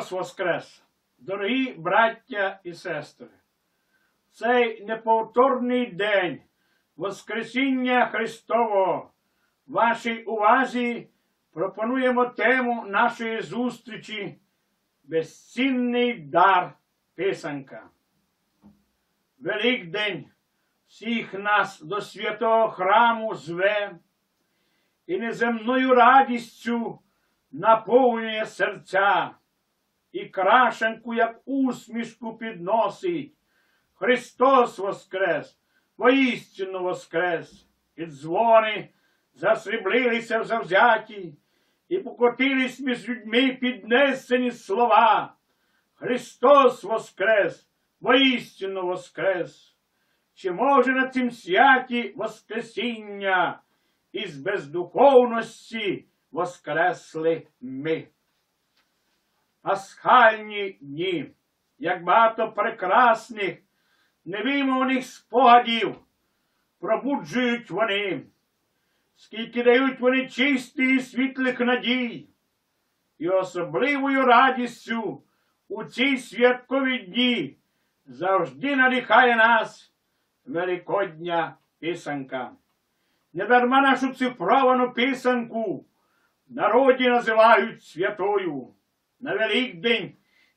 Христос Воскрес! Дорогі браття і сестри! Цей неповторний день Воскресіння Христового вашій увазі пропонуємо тему нашої зустрічі Безцінний дар писанка. Великдень всіх нас до святого храму зве і неземною радістю наповнює серця, і крашенку, як усмішку підносить. Христос Воскрес, воістину Воскрес, і дзвони засріблилися в завзяті, і покотились між людьми піднесені слова. Христос Воскрес, воістину Воскрес. Чи може на цім святі Воскресіння із бездуховності воскресли ми? Пасхальні дні, як багато прекрасних, невимовних спогадів пробуджують вони, скільки дають вони чистих і світлих надій, і особливою радістю у ці святкові дні завжди надихає нас Великодня писанка. Недарма нашу цифровану писанку народі називають святою. На Великдень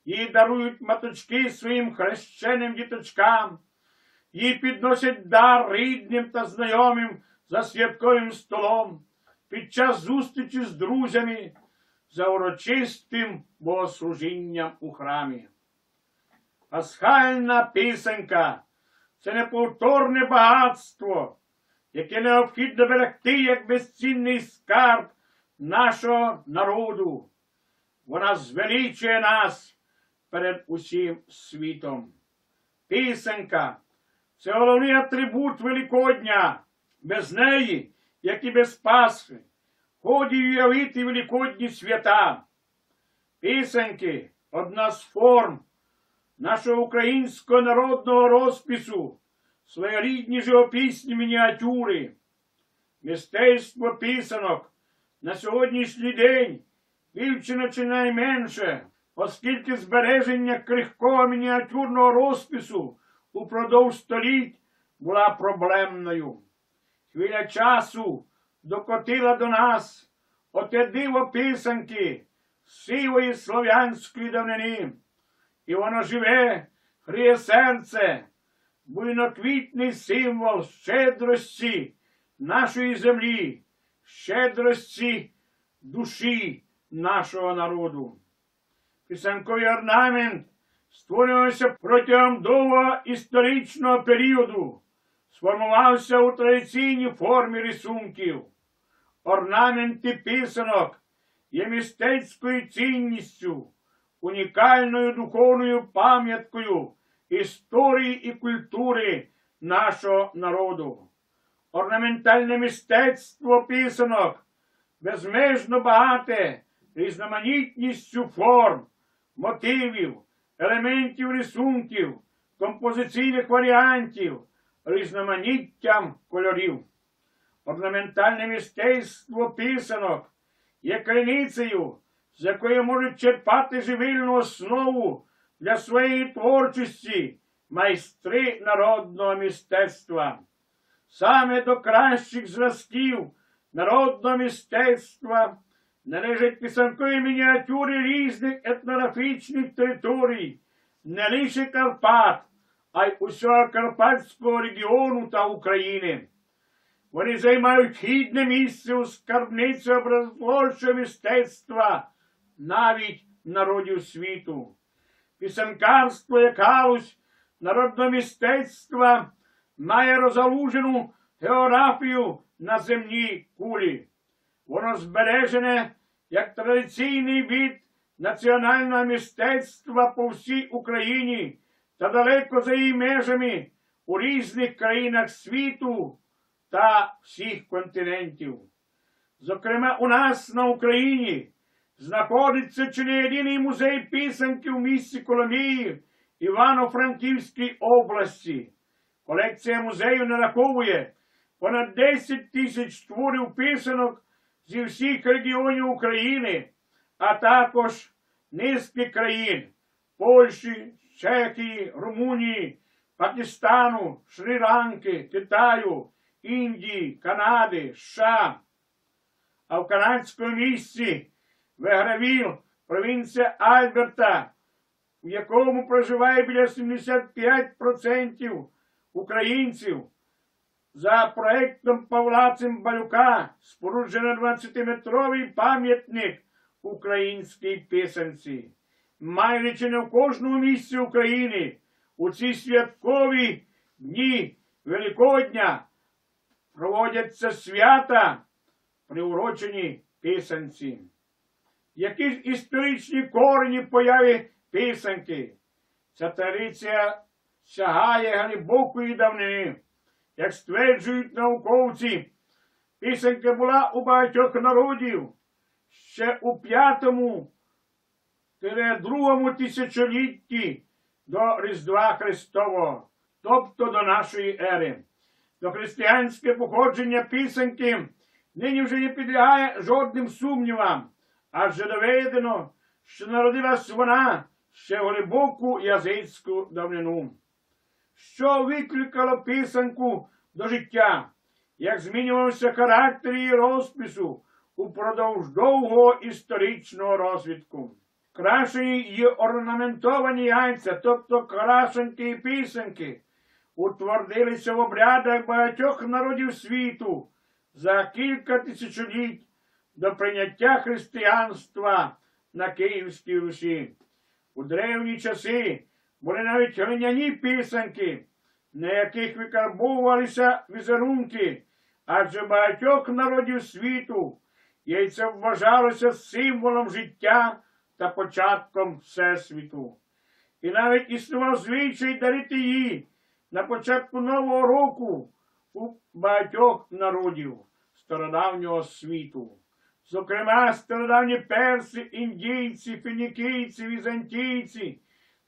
її дарують маточки своїм хрещеним діточкам, їй підносять дар рідним та знайомим за святковим столом під час зустрічі з друзями за урочистим богослужінням у храмі. Пасхальна писанка це неповторне багатство, яке необхідно берегти як безцінний скарб нашого народу. Вона звеличує нас перед усім світом. Пісенька це головний атрибут Великодня. Без неї, як і без Пасхи, ході уявити великодні свята. Пісеньки одна з форм нашого українського народного розпису, своєрідні живописні мініатюри. Мистецтво писанок на сьогоднішній день вивчено чи найменше, оскільки збереження крихкого мініатюрного розпису упродовж століть була проблемною. Хвиля часу докотила до нас оте диво писанки сивої слов'янської давнини, і воно живе, гріє серце, буйноквітний символ щедрості нашої землі, щедрості душі нашого народу. Писанковий орнамент створювався протягом довгого історичного періоду, сформувався у традиційній формі рисунків. Орнаменти писанок є мистецькою цінністю, унікальною духовною пам'яткою історії і культури нашого народу. Орнаментальне мистецтво писанок безмежно багате різноманітністю форм, мотивів, елементів рисунків, композиційних варіантів, різноманіттям кольорів. Орнаментальне мистецтво писанок є криницею, з якої можуть черпати живильну основу для своєї творчості майстри народного мистецтва. Саме до кращих зразків народного мистецтва належать писанкові мініатюри різних етнографічних територій, не лише Карпат, а й усього Карпатського регіону та України. Вони займають гідне місце у скарбниці образотворчого мистецтва навіть народів світу. Пісенкарство як галузь народного мистецтва має розгалужену географію на земній кулі. Воно збережене як традиційний від національного мистецтва по всій Україні та далеко за її межами у різних країнах світу та всіх континентів. Зокрема, у нас на Україні знаходиться чи не єдиний музей писанки в місті Коломиї Івано-Франківській області. Колекція музею нараховує понад 10 тисяч творів писанок зі всіх регіонів України, а також низки країн Польщі, Чехії, Румунії, Пакистану, Шрі-Ланки, Китаю, Індії, Канади, США. А в канадському місті Вегравіл, провінція Альберта, в якому проживає біля 75% українців, за проектом Павла Цимбалюка споруджено 20-метровий пам'ятник українській писанці. Майже не в кожному місці України у ці святкові дні Великодня проводяться свята, приурочені писанці. Які ж історичні корені появи писанки? Ця традиція сягає глибокої давнини. Як стверджують науковці, пісенька була у багатьох народів. Ще у п'ятому другому тисячолітті до Різдва Христового, тобто до нашої ери. До християнське походження пісеньки нині вже не підлягає жодним сумнівам, адже доведено, що народилась вона ще в глибоку язицьку давнину що викликало писанку до життя, як змінювався характер її розпису упродовж довгого історичного розвідку. Крашені й орнаментовані яйця, тобто крашенки і писанки, утвердилися в обрядах багатьох народів світу за кілька тисячоліть до прийняття християнства на Київській Русі. У древні часи були навіть глиняні писанки, на яких викарбовувалися візерунки, адже багатьох народів світу яйце вважалося символом життя та початком Всесвіту. І навіть існував звичай дарити її на початку Нового року у багатьох народів стародавнього світу. Зокрема, стародавні перси, індійці, фінікійці, візантійці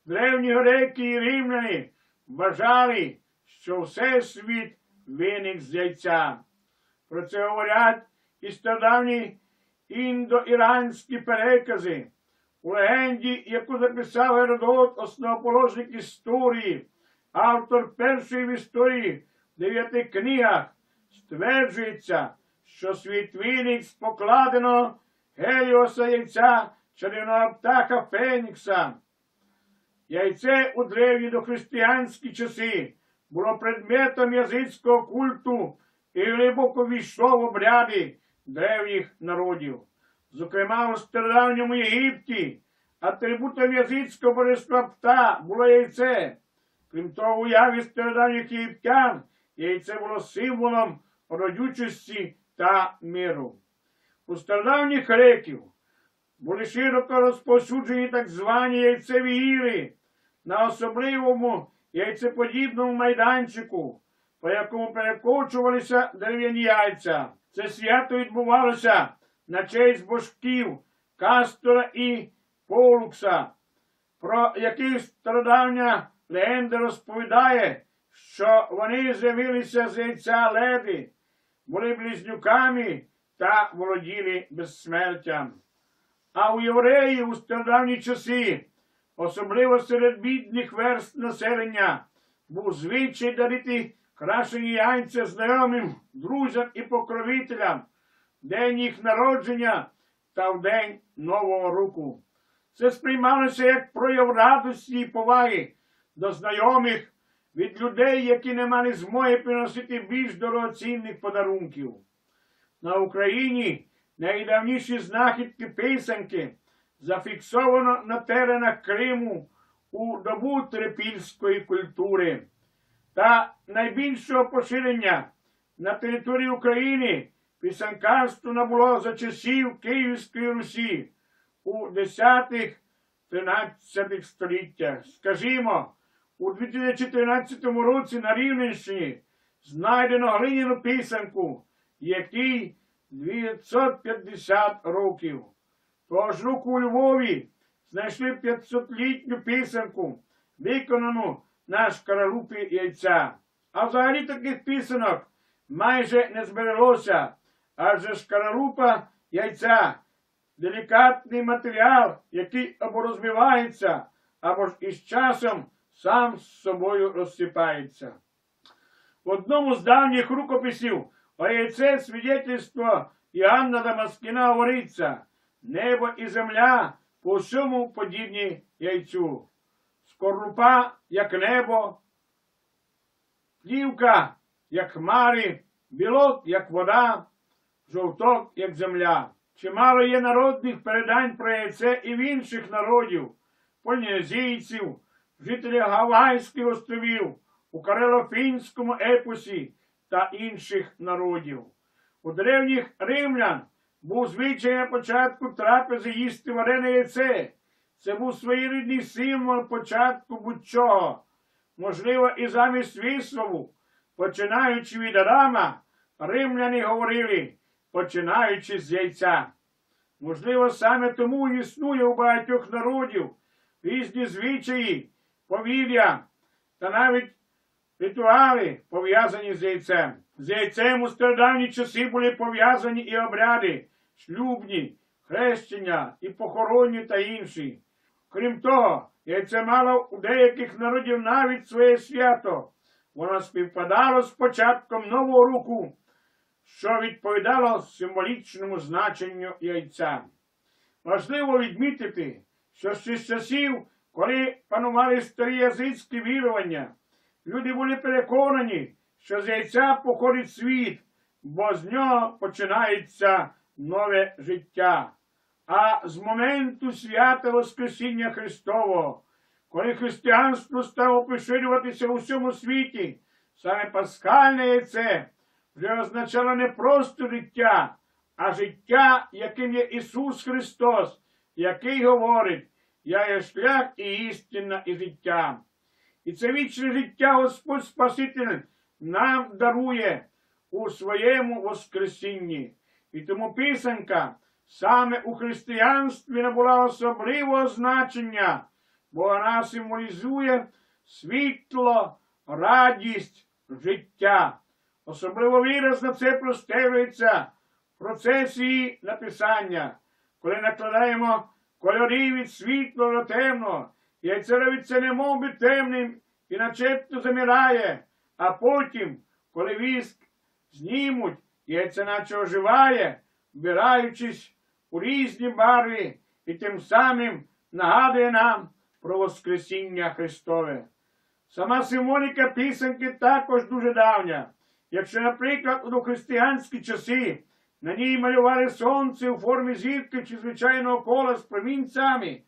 древні греки і римляни вважали, що всесвіт виник з яйця. Про це говорять і стародавні індоіранські перекази. У легенді, яку записав Геродот, основоположник історії, автор першої в історії в дев'яти книгах, стверджується, що світ виник з покладеного Геліоса яйця чарівного птаха Фенікса. Яйце у древні дохристиянські часи було предметом язицького культу і глибоко війшло в обряди древніх народів. Зокрема, у стародавньому Єгипті атрибутом язицького божества пта було яйце. Крім того, у яві стародавніх єгиптян яйце було символом родючості та миру. У стародавніх греків були широко розповсюджені так звані яйцеві іри на особливому яйцеподібному майданчику, по якому перекочувалися дерев'яні яйця. Це свято відбувалося на честь божків Кастора і Полукса, про яких стародавня легенда розповідає, що вони з'явилися з яйця леди, були близнюками та володіли безсмертям. А у євреїв у стародавні часи, особливо серед бідних верст населення, був звичай дарити крашені яйця знайомим, друзям і покровителям, день їх народження та в день Нового року. Це сприймалося як прояв радості і поваги до знайомих від людей, які не мали змоги приносити більш дорогоцінних подарунків. На Україні найдавніші знахідки писанки зафіксовано на теренах Криму у добу трипільської культури та найбільшого поширення на території України писанкарство набуло за часів Київської Русі у 10-13 століттях. Скажімо, у 2013 році на Рівненщині знайдено глиняну писанку, якій 950 років. Тож руку у Львові знайшли 500-літню писанку, виконану на шкаралупі яйця. А взагалі таких писанок майже не збереглося, адже шкаралупа яйця делікатний матеріал, який або розбивається, або ж із часом сам з собою розсипається. В одному з давніх рукописів про яйце свідетельство Іоанна Дамаскіна говориться небо і земля по всьому подібні яйцю. Скорлупа, як небо, плівка, як хмари, білок, як вода, жовток, як земля. Чимало є народних передань про яйце і в інших народів, полінезійців, жителів Гавайських островів, у Карелофінському епосі та інших народів. У древніх римлян був звичай на початку трапези їсти варене яйце. Це був своєрідний символ початку будь-чого. Можливо, і замість вислову, починаючи від Адама, римляни говорили, починаючи з яйця. Можливо, саме тому існує у багатьох народів різні звичаї, повір'я та навіть ритуали, пов'язані з яйцем. З яйцем у стародавні часи були пов'язані і обряди, шлюбні, хрещення, і похоронні та інші. Крім того, яйце мало у деяких народів навіть своє свято. Воно співпадало з початком нового року, що відповідало символічному значенню яйця. Важливо відмітити, що з часів, коли панували старі язичські вірування, люди були переконані, що з яйця походить світ, бо з нього починається нове життя. А з моменту свята Воскресіння Христового, коли християнство стало поширюватися у всьому світі, саме пасхальне яйце вже означало не просто життя, а життя, яким є Ісус Христос, який говорить, я є шлях і істина, і життя. І це вічне життя Господь Спаситель нам дарує у своєму Воскресінні. І тому писанка саме у християнстві набула особливого значення, бо вона символізує світло, радість, життя. Особливо виразно це простежується в процесі написання, коли накладаємо кольори від світлого до темного, яйце робиться немов би темним і начебто замирає, а потім, коли віск знімуть, яйце наче оживає, вбираючись у різні барви і тим самим нагадує нам про Воскресіння Христове. Сама символіка писанки також дуже давня. Якщо, наприклад, у дохристиянські часи на ній малювали сонце у формі зірки чи звичайного кола з промінцями,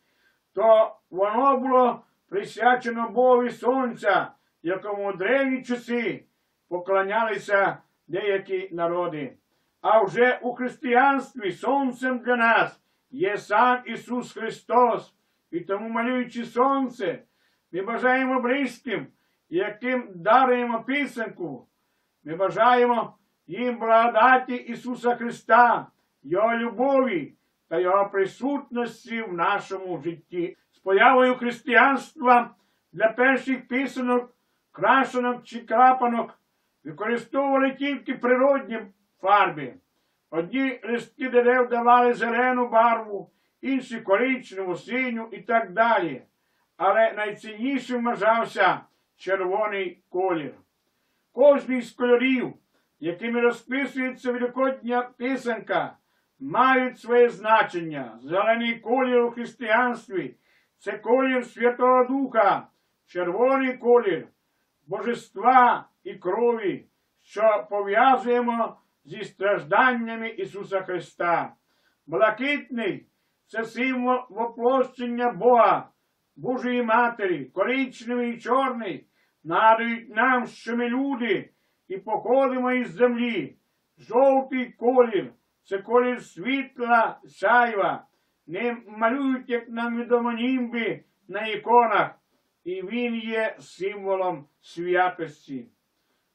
то воно було присвячено Богові Сонця, якому в древні часи поклонялися деякі народи. А вже у християнстві сонцем для нас є сам Ісус Христос, і тому, малюючи сонце, ми бажаємо близьким, яким даруємо писанку, ми бажаємо їм благодаті Ісуса Христа, Його любові та Його присутності в нашому житті. З появою християнства для перших писанок, крашенок чи крапанок використовували тільки природні фарби. Одні листки дерев давали зелену барву, інші коричневу, синю і так далі. Але найціннішим вважався червоний колір. Кожний з кольорів, якими розписується великодня писанка, мають своє значення. Зелений колір у християнстві це колір Святого Духа, червоний колір божества і крові, що пов'язуємо зі стражданнями Ісуса Христа. Блакитний це символ воплощення Бога, Божої Матері, коричневий і чорний нагадують нам, що ми люди і походимо із землі. Жовтий колір це колір світла, сяйва. Ним малюють, як нам відомо, німби на іконах, і він є символом святості.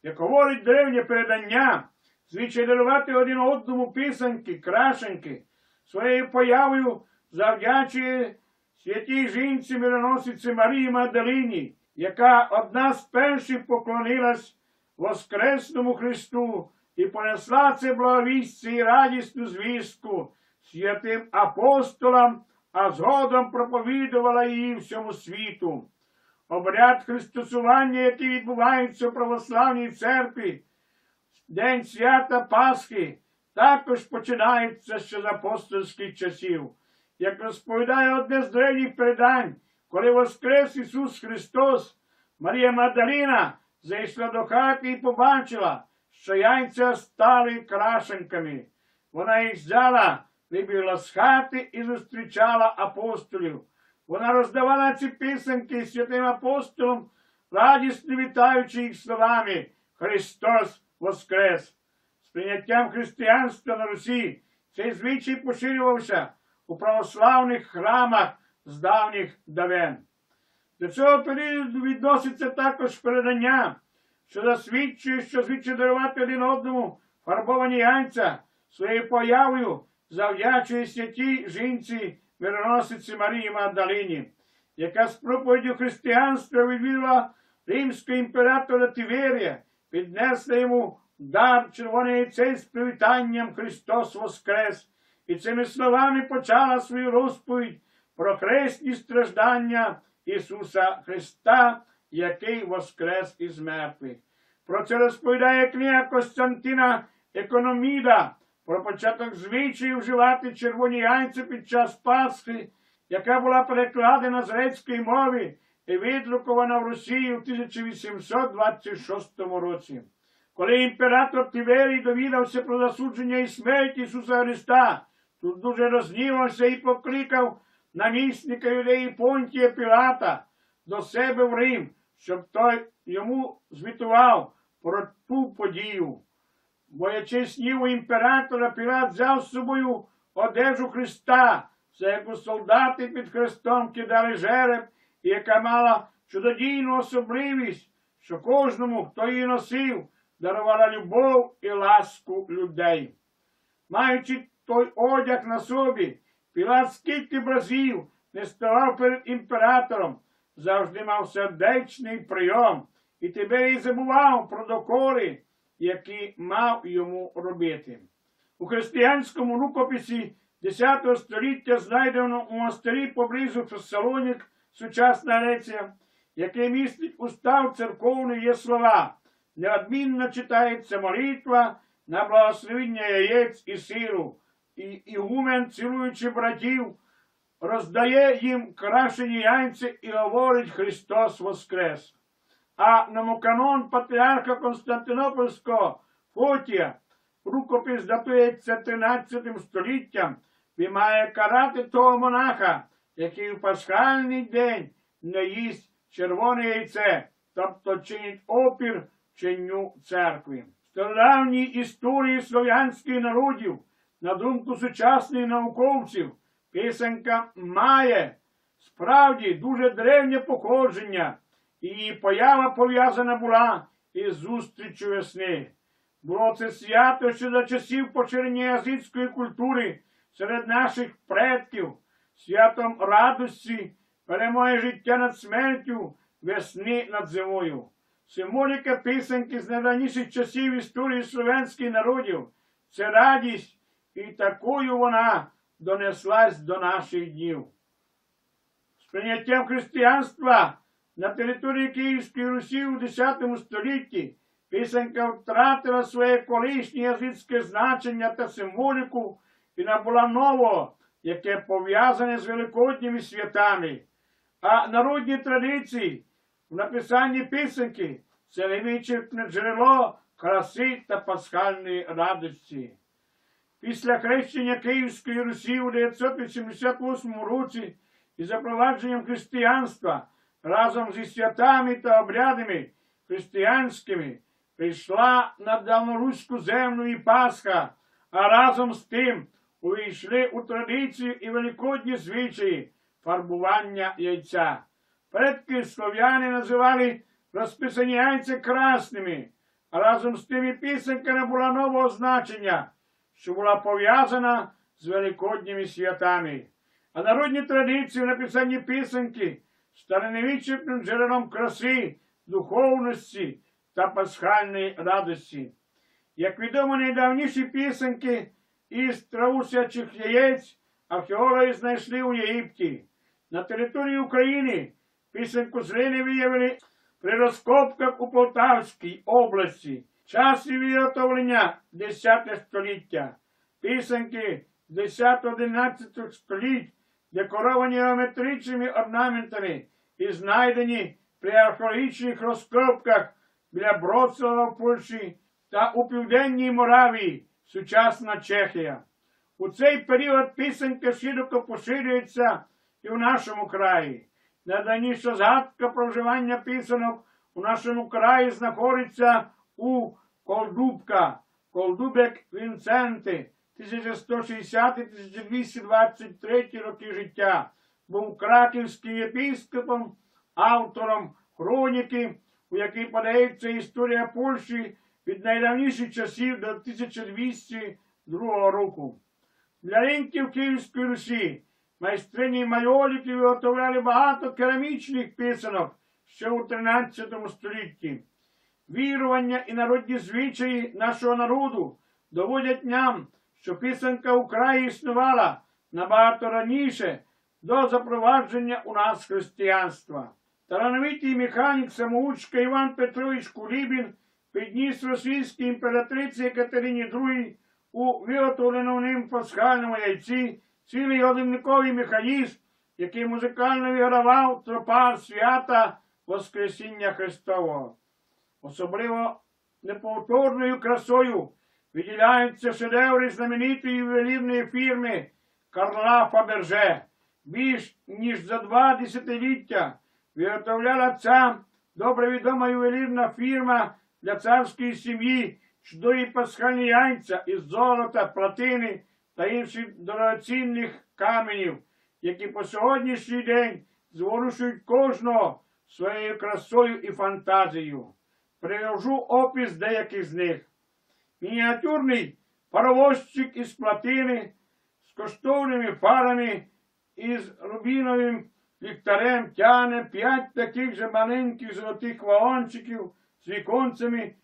Як говорить древнє передання, звичай дарувати один одному писанки, крашенки, своєю появою завдячує святій жінці мироносиці Марії Магдалині, яка одна з перших поклонилась Воскресному Христу і понесла це благовістя і радісну звістку святим апостолам, а згодом проповідувала її всьому світу. Обряд христосування, який відбувається в православній церкві, День свята Пасхи, також починається ще з апостольських часів. Як розповідає одне з древніх передань, коли воскрес Ісус Христос, Марія Магдаліна зайшла до хати і побачила, що яйця стали крашенками. Вона їх взяла, вибігла з хати і зустрічала апостолів. Вона роздавала ці писанки святим апостолам, радісно вітаючи їх словами Христос Воскрес! З прийняттям християнства на Русі цей звичай поширювався у православних храмах з давніх давен. До цього періоду відноситься також передання, що засвідчує, що звідчі дарувати один одному фарбовані яйця своєю появою завдячує святій жінці мироносиці Марії Магдалині, яка з проповіддю християнства відвідала римського імператора Тиверія, піднесла йому дар червоний яйцей з привітанням Христос Воскрес, і цими словами почала свою розповідь про хресні страждання Ісуса Христа, який воскрес із мертвих. Про це розповідає книга Костянтина Економіда про початок звичаю вживати червоні яйця під час Пасхи, яка була перекладена з грецької мови і видрукована в Росії у 1826 році. Коли імператор Тиверій довідався про засудження і смерть Ісуса Христа, тут дуже рознівався і покликав намісника юдеї Понтія Пілата до себе в Рим, щоб той йому звітував про ту подію. Боячись сніву імператора, Пілат взяв з собою одежу Христа, це яку солдати під Христом кидали жереб, і яка мала чудодійну особливість, що кожному, хто її носив, дарувала любов і ласку людей. Маючи той одяг на собі, Пілат скільки б разів не ставав перед імператором, завжди мав сердечний прийом, і тебе і забував про докори, які мав йому робити. У християнському рукописі X століття знайдено у монастирі поблизу Фессалонік, сучасна Греція, яке містить устав церковний є слова. Неодмінно читається молитва на благословення яєць і сиру, і ігумен, цілуючи братів, роздає їм крашені яйця і говорить Христос Воскрес. А номоканон патріарха Константинопольського Фотія, рукопис датується 13 століттям, вимає карати того монаха, який у пасхальний день не їсть червоне яйце, тобто чинить опір чинню церкви. В стародавній історії слов'янських народів, на думку сучасних науковців, писанка має справді дуже древнє походження, і її поява пов'язана була із зустрічю весни. Було це свято ще за часів поширення язицької культури серед наших предків, святом радості, перемоги життя над смертю, весни над зимою. Символіка писанки з найраніших часів історії слов'янських народів це радість, і такою вона донеслась до наших днів. З прийняттям християнства на території Київської Русі у X столітті писанка втратила своє колишнє язицьке значення та символіку і набула нового, яке пов'язане з великодніми святами. А народні традиції в написанні писанки це невичерпне джерело краси та пасхальної радості. Після хрещення Київської Русі у 988 році і запровадженням християнства разом зі святами та обрядами християнськими прийшла на давноруську землю і Пасха, а разом з тим увійшли у традицію і великодні звичаї фарбування яйця. Предки слов'яни називали розписані яйця красними, а разом з тим і пісенька набула нового значення, що була пов'язана з великодніми святами. А народні традиції в написанні пісеньки стали невідчепним джерелом краси, духовності та пасхальної радості. Як відомо, найдавніші пісеньки із траусячих яєць археологи знайшли у Єгипті. На території України пісеньку злини виявили при розкопках у Полтавській області. Час її виготовлення 10 століття. Пісеньки 10-11 століть декоровані геометричними орнаментами і знайдені при археологічних розкопках біля Броцлава в Польщі та у Південній Моравії, сучасна Чехія. У цей період пісенька широко поширюється і в нашому краї. Найдавніша згадка про вживання пісенок у нашому краї знаходиться у Колдубка, Колдубек Вінценти, 1160-1223 роки життя, був краківським єпископом, автором хроніки, у якій подається історія Польщі від найдавніших часів до 1202 року. Для ринків Київської Русі майстрині майоліки виготовляли багато керамічних писанок ще у 13 столітті. Вірування і народні звичаї нашого народу доводять нам, що писанка у існувала набагато раніше до запровадження у нас християнства. Талановитий механік самоучка Іван Петрович Кулібін підніс російській імператриці Катерині II у виготовленому ним пасхальному яйці цілий годинниковий механізм, який музикально вигравав тропар свята Воскресіння Христового. Особливо неповторною красою виділяються шедеври знаменитої ювелірної фірми Карла Фаберже. Більш ніж за два десятиліття виготовляла ця добре відома ювелірна фірма для царської сім'ї чудові пасхальні яйця із золота, платини та інших дорогоцінних каменів, які по сьогоднішній день зворушують кожного своєю красою і фантазією. Привожу опис деяких з них. Мініатюрний паровозчик із платини, з коштовними фарами із рубіновим ліхтарем тяне п'ять таких же маленьких золотих вагончиків з віконцями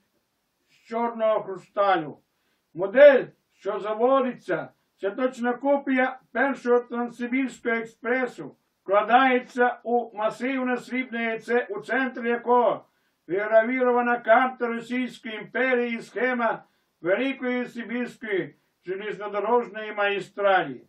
з чорного хрусталю. Модель, що заводиться, це точна копія першого Транссибірського експресу, вкладається у масивне срібне яйце, у центрі якого вигравірована карта Російської імперії і схема Великої Сибірської железнодорожної магістралі.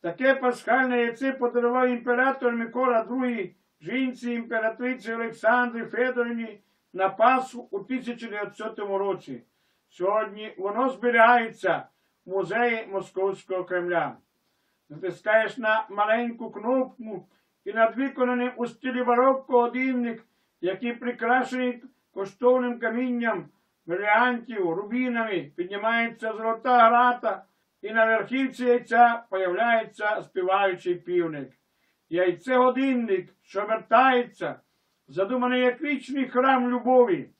Таке пасхальне яйце подарував імператор Микола II жінці імператриці Олександрі Федорівні на Пасху у 1900 році. Сьогодні воно зберігається в музеї Московського Кремля. Натискаєш на маленьку кнопку і над виконаним у стилі барокко годинник, який прикрашений коштовним камінням бриліантів, рубінами, піднімається золота грата, і на верхівці яйця появляється співаючий півник. Яйце годинник, що вертається, задуманий як вічний храм любові.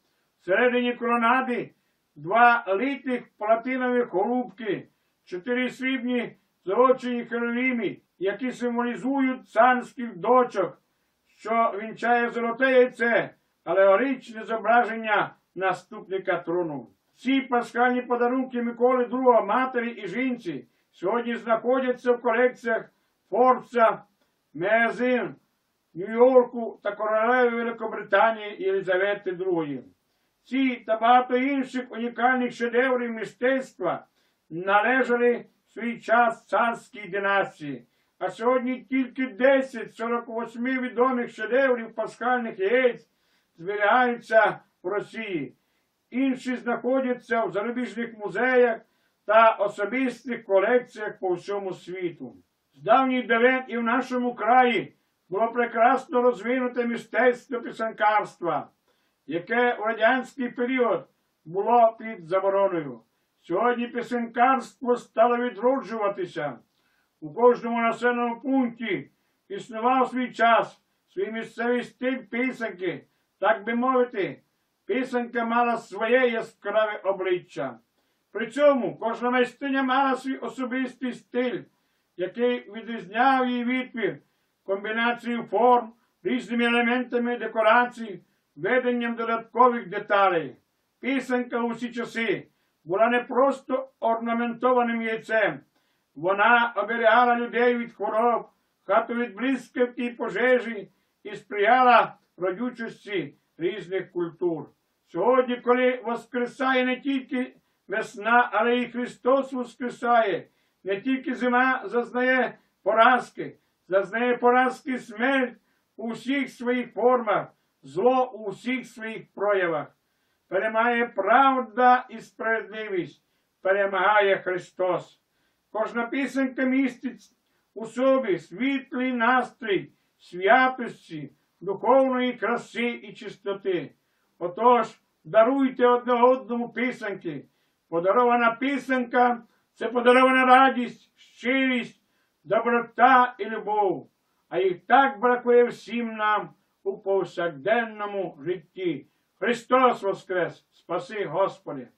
Всередині колонади два литих платинових голубки, чотири срібні золочені херовімі, які символізують царських дочок, що вінчає золоте яйце, алегоричне зображення наступника трону. Ці пасхальні подарунки Миколи II, матері і жінці сьогодні знаходяться в колекціях Форбса, Мезин, Нью-Йорку та королеви Великобританії Єлизавети II. Ці та багато інших унікальних шедеврів мистецтва належали в свій час царській династії. А сьогодні тільки 10 48 відомих шедеврів пасхальних яєць зберігаються Росії. Інші знаходяться в зарубіжних музеях та особистих колекціях по всьому світу. З давніх давен і в нашому краї було прекрасно розвинуте мистецтво писанкарства, яке в радянський період було під забороною. Сьогодні писанкарство стало відроджуватися. У кожному населеному пункті існував свій час, свій місцевий стиль писанки, так би мовити. Писанка мала своє яскраве обличчя. При цьому кожна майстриня мала свій особистий стиль, який відрізняв її відповідь комбінацією форм, різними елементами декорацій, веденням додаткових деталей. Писанка у всі часи була не просто орнаментованим яйцем. Вона оберігала людей від хвороб, хату від блискавки і пожежі і сприяла родючості різних культур. Сьогодні, коли воскресає не тільки весна, але і Христос воскресає, не тільки зима зазнає поразки, зазнає поразки смерть у всіх своїх формах, зло у всіх своїх проявах. Перемагає правда і справедливість, перемагає Христос. Кожна пісенька містить у собі світлий настрій, святості, духовної краси і чистоти. Отож, даруйте одне одному писанки. Подарована писанка це подарована радість, щирість, доброта і любов. А їх так бракує всім нам у повсякденному житті. Христос Воскрес! Спаси Господи!